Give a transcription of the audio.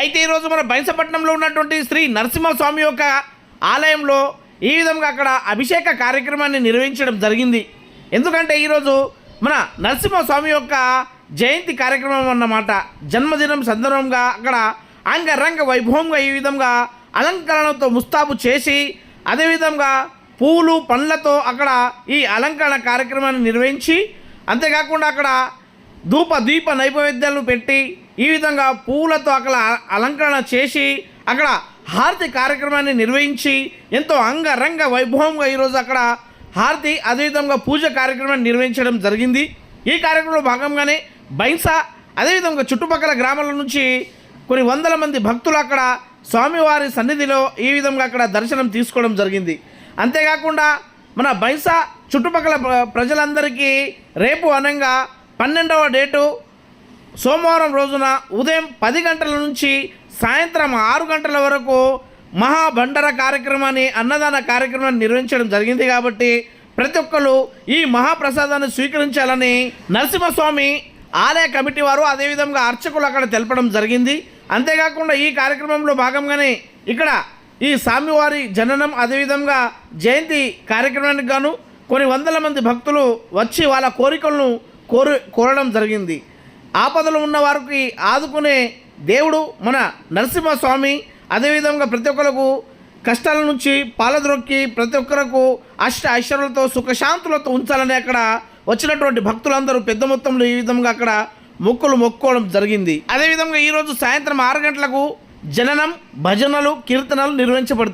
అయితే ఈరోజు మన బైంసపట్నంలో ఉన్నటువంటి శ్రీ నరసింహస్వామి యొక్క ఆలయంలో ఈ విధంగా అక్కడ అభిషేక కార్యక్రమాన్ని నిర్వహించడం జరిగింది. ఎందుకంటే ఈరోజు మన నరసింహస్వామి యొక్క జయంతి కార్యక్రమం అన్నమాట. జన్మదినం సందర్భంగా అక్కడ అంగరంగ వైభవంగా ఈ విధంగా అలంకరణతో ముస్తాబు చేసి అదేవిధంగా పూలు పండ్లతో అక్కడ ఈ అలంకరణ కార్యక్రమాన్ని నిర్వహించి అంతేకాకుండా అక్కడ ధూప దీప నైవేద్యాలు పెట్టి ఈ విధంగా పువ్వులతో అక్కడ అలంకరణ చేసి అక్కడ హారతి కార్యక్రమాన్ని నిర్వహించి ఎంతో అంగరంగ వైభవంగా ఈరోజు అక్కడ హారతి అదేవిధంగా పూజ కార్యక్రమాన్ని నిర్వహించడం జరిగింది. ఈ కార్యక్రమంలో భాగంగానే బైన్సా అదేవిధంగా చుట్టుపక్కల గ్రామాల నుంచి కొన్ని వందల మంది భక్తులు అక్కడ స్వామివారి సన్నిధిలో ఈ విధంగా అక్కడ దర్శనం తీసుకోవడం జరిగింది. అంతేకాకుండా మన బైసా చుట్టుపక్కల ప్రజలందరికీ రేపు అనంగా పన్నెండవ డేటు సోమవారం రోజున ఉదయం పది గంటల నుంచి సాయంత్రం ఆరు గంటల వరకు మహాభండర కార్యక్రమాన్ని అన్నదాన కార్యక్రమాన్ని నిర్వహించడం జరిగింది కాబట్టి ప్రతి ఒక్కరు ఈ మహాప్రసాదాన్ని స్వీకరించాలని నరసింహస్వామి ఆలయ కమిటీ వారు అదేవిధంగా అర్చకులు అక్కడ తెలపడం జరిగింది. అంతేకాకుండా ఈ కార్యక్రమంలో భాగంగానే ఇక్కడ ఈ స్వామివారి జననం అదేవిధంగా జయంతి కార్యక్రమానికి గాను కొన్ని వందల మంది భక్తులు వచ్చి వాళ్ళ కోరికలను కోరు కోరడం జరిగింది. ఆపదలు ఉన్న వారికి ఆదుకునే దేవుడు మన నరసింహస్వామి. అదేవిధంగా ప్రతి ఒక్కరికి కష్టాల నుంచి పాలద్రొక్కి ప్రతి ఒక్కరకు అష్ట ఐశ్వర్యాలతో సుఖశాంతులతో ఉంచాలని అక్కడ వచ్చినటువంటి భక్తులందరూ పెద్ద మొత్తంలో ఈ విధంగా అక్కడ మొక్కులు మొక్కోవడం జరిగింది. అదేవిధంగా ఈరోజు సాయంత్రం ఆరు గంటలకు జననం భజనలు కీర్తనలు నిర్వహించబడుతుంది.